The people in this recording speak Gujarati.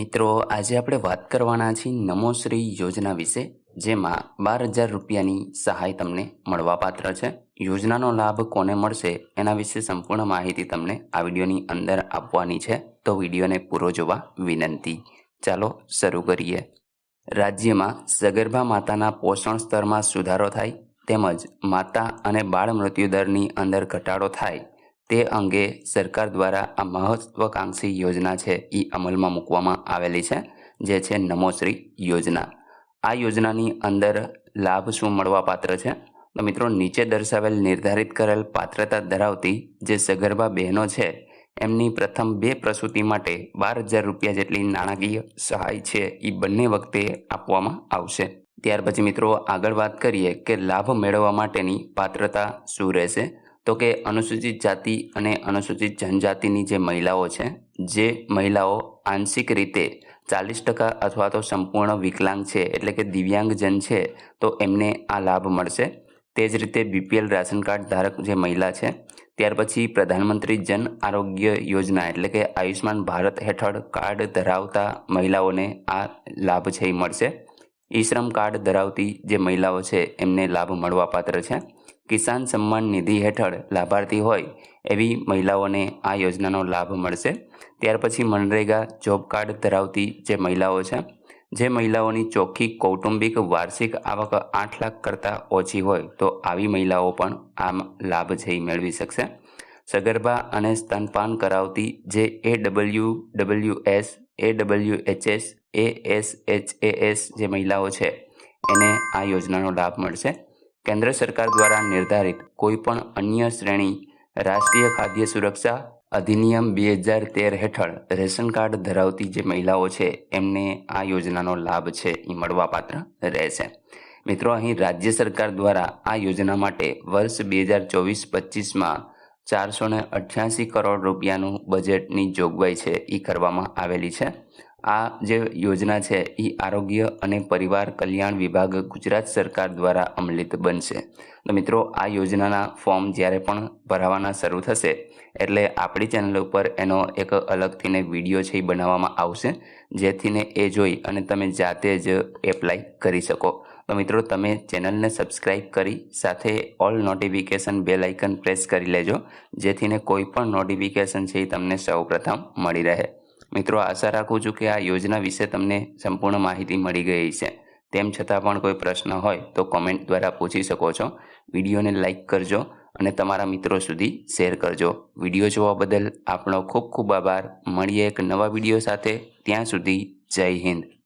મિત્રો, આજે આપણે વાત કરવાના છીએ નમોશ્રી યોજના વિશે, જેમાં બાર હજાર રૂપિયાની સહાય તમને મળવાપાત્ર છે. યોજનાનો લાભ કોને મળશે એના વિશે સંપૂર્ણ માહિતી તમને આ વિડીયોની અંદર આપવાની છે. તો વિડીયોને પૂરો જોવા વિનંતી. ચાલો શરૂ કરીએ. રાજ્યમાં સગર્ભા માતાના પોષણ સ્તરમાં સુધારો થાય, તેમજ માતા અને બાળ મૃત્યુદરની અંદર ઘટાડો થાય. તે અંગે સરકાર દ્વારા આ મહત્વાકાંક્ષી યોજના છે એ અમલમાં મૂકવામાં આવેલી છે, જે છે નમોશ્રી યોજના. આ યોજનાની અંદર લાભ શું મળવાપાત્ર છે? તો મિત્રો, નીચે દર્શાવેલ નિર્ધારિત કરેલ પાત્રતા ધરાવતી જે સગર્ભા બહેનો છે, એમની પ્રથમ બે પ્રસૂતિ માટે બાર હજાર રૂપિયા જેટલી નાણાકીય સહાય છે એ બંને વખતે આપવામાં આવશે. ત્યાર પછી મિત્રો, આગળ વાત કરીએ કે લાભ મેળવવા માટેની પાત્રતા શું રહેશે? તો કે અનુસૂચિત જાતિ અને અનુસૂચિત જનજાતિની જે મહિલાઓ છે, જે મહિલાઓ આંશિક રીતે ચાલીસ ટકા અથવા તો સંપૂર્ણ વિકલાંગ છે, એટલે કે દિવ્યાંગજન છે, તો એમને આ લાભ મળશે. તે જ રીતે બીપીએલ રાશન કાર્ડ ધારક જે મહિલા છે, ત્યાર પછી પ્રધાનમંત્રી જન આરોગ્ય યોજના, એટલે કે આયુષ્માન ભારત હેઠળ કાર્ડ ધરાવતા મહિલાઓને આ લાભ છે એ મળશે. ઈ શ્રમ કાર્ડ ધરાવતી જે મહિલાઓ છે, એમને લાભ મળવાપાત્ર છે. કિસાન સન્માન નિધિ હેઠળ લાભાર્થી હોય એવી મહિલાઓને આ યોજનાનો લાભ મળશે. ત્યાર પછી મનરેગા જોબ કાર્ડ ધરાવતી જે મહિલાઓ છે, જે મહિલાઓની ચોખ્ખી કૌટુંબિક વાર્ષિક આવક આઠ લાખ કરતાં ઓછી હોય તો આવી મહિલાઓ પણ આમ લાભ છે એ મેળવી શકશે. સગર્ભા અને સ્તનપાન કરાવતી જે એ W W S A W H S A S H A S જે મહિલાઓ છે, એને આ યોજનાનો લાભ મળશે. કેન્દ્ર સરકાર દ્વારા નિર્ધારિત કોઈપણ અન્ય શ્રેણી રાષ્ટ્રીય ખાદ્ય સુરક્ષા અધિનિયમ બે હજાર તેર હેઠળ રેશન કાર્ડ ધરાવતી જે મહિલાઓ છે, એમને આ યોજનાનો લાભ છે એ મળવાપાત્ર રહેશે. મિત્રો, અહીં રાજ્ય સરકાર દ્વારા આ યોજના માટે વર્ષ બે હજાર ચોવીસ પચીસમાં ચારસો ને અઠ્યાસી કરોડ રૂપિયાનું બજેટની જોગવાઈ છે એ કરવામાં આવેલી છે. આ જે યોજના છે એ આરોગ્ય અને પરિવાર કલ્યાણ વિભાગ ગુજરાત સરકાર દ્વારા અમલિત બનશે. તો મિત્રો, આ યોજનાના ફોર્મ જ્યારે પણ ભરાવાના શરૂ થશે, એટલે આપણી ચેનલ ઉપર એનો એક અલગથીને વીડિયો છે એ બનાવવામાં આવશે, જેથીને એ જોઈ અને તમે જાતે જ એપ્લાય કરી શકો. તો મિત્રો, તમે ચેનલને સબસ્ક્રાઈબ કરી સાથે all notification bell icon press કરી લેજો, જેથીને કોઈ પણ નોટિફિકેશન છે એ તમને સૌપ્રથમ મળી રહે. મિત્રો, આશા રાખું છું કે આ યોજના વિશે તમને સંપૂર્ણ માહિતી મળી ગઈ છે. તેમ છતાં પણ કોઈ પ્રશ્ન હોય તો કોમેન્ટ દ્વારા પૂછી શકો છો. વિડીયોને લાઇક કરજો અને તમારા મિત્રો સુધી શેર કરજો. વીડિયો જોવા બદલ આપણો ખૂબ ખૂબ આભાર. મળીએ એક નવા વીડિયો સાથે. ત્યાં સુધી જય હિન્દ.